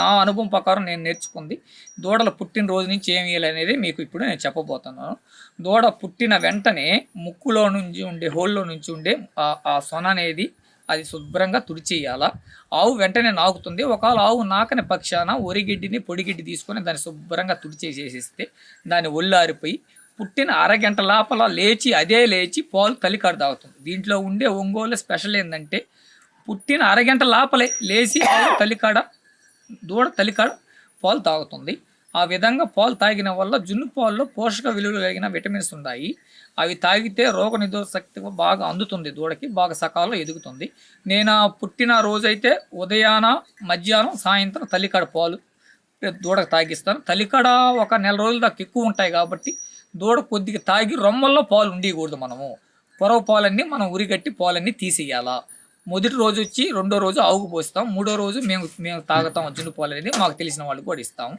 నా అనుభవం ప్రకారం నేను నేర్చుకుంది. దూడలు పుట్టిన రోజు నుంచి ఏం వేయాలనేది మీకు ఇప్పుడు నేను చెప్పబోతున్నాను. దూడ పుట్టిన వెంటనే ముక్కులో నుంచి ఉండే హోల్లో నుంచి ఉండే ఆ- సొన అనేది అది శుభ్రంగా తుడిచేయాల? ఆవు వెంటనే నాకుతుంది. ఒకవేళ ఆవు నాకని పక్షాన ఒరిగిడ్డిని పొడిగిడ్డి తీసుకొని దాన్ని శుభ్రంగా తుడిచేసేసిస్తే దాన్ని ఒళ్ళారిపోయి పుట్టిన అరగంట లోపల లేచి అదే లేచి పాలు తలికాడు తాగుతుంది. దీంట్లో ఉండే ఒంగోలు స్పెషల్ ఏంటంటే పుట్టిన అరగంట లోపలే లేచి ఆవు తలికాడ దూడ తలికాడ పాలు తాగుతుంది. ఆ విధంగా పాలు తాగిన వల్ల జున్ను పాలలో పోషక విలువలు కలిగిన విటమిన్స్ ఉన్నాయి అవి తాగితే రోగ శక్తి బాగా అందుతుంది దూడకి బాగా సకాలంలో ఎదుగుతుంది. నేను పుట్టిన రోజైతే ఉదయాన మధ్యాహ్నం సాయంత్రం తల్లికాడ పాలు దూడకు తాగిస్తాను. తల్లికాడ ఒక నెల రోజుల దాకా ఎక్కువ ఉంటాయి కాబట్టి దూడ కొద్దిగా తాగి రొమ్మల్లో పాలు ఉండకూడదు మనము. పొరవ పాలన్నీ మనం ఉరిగట్టి పాలన్నీ తీసేయాలా? మొదటి రోజు వచ్చి రెండో రోజు ఆవుకు పోస్తాం. మూడో రోజు మేము మేము తాగుతాం జున్ను పాలు అనేది మాకు తెలిసిన వాళ్ళకి కూడా ఇస్తాం.